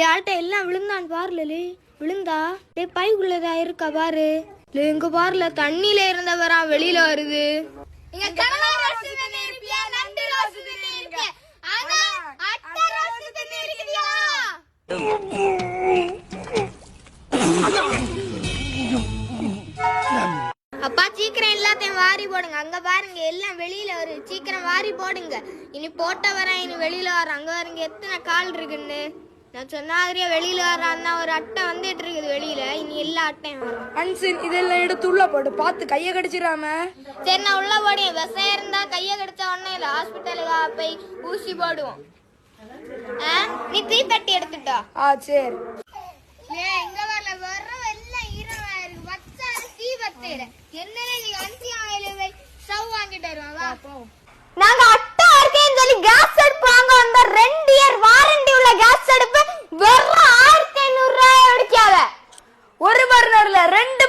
டே ஆட்ட எல்லாம் விழுந்தான் பாருல விழுந்தா? டே பைக்குள்ளதா இருக்கா பாரு? லே, இங்க பாருல தண்ணியில இருந்தவரா வெளியில வருது. அப்பா சீக்கிரம் எல்லாத்தையும் வாரி போடுங்க. அங்க பாருங்க எல்லாம் வெளியில வருது. சீக்கிரம் வாரி போடுங்க. இனி போட்ட வரேன் இனி வெளியில வர அங்க பாருங்க எத்தனை கால் இருக்குன்னு. நான் சொன்ன மாதிரியே வெளியில வரான்னா ஒரு அட்டை வந்துட்டு இருக்குது வெளியில. இனி எல்லா அட்டையும் வரும். அன்சின் இதெல்லாம் எடுத்து உள்ள போடு பார்த்து கையை கடிச்சிடாம. சரி நான் உள்ள போடுவேன் விஷம் இருந்தா கையை கடிச்ச உடனே இல்லை ஹாஸ்பிட்டலுக்கு போய் ஊசி போடுவோம். ஆ? நீ தீப்பெட்டி எடுத்துட்டா ஆ சரி. ஏ இங்க வரல வர்றவ எல்லாம் ஈரமா இருக்கு. வச்சாரு தீ பத்தையில என்னன்னு நீ அஞ்சு ஆயிரம் போய் ஸ்டவ் வாங்கிட்டு வருவான் வா. நாங்க கலர்ல ரெண்டு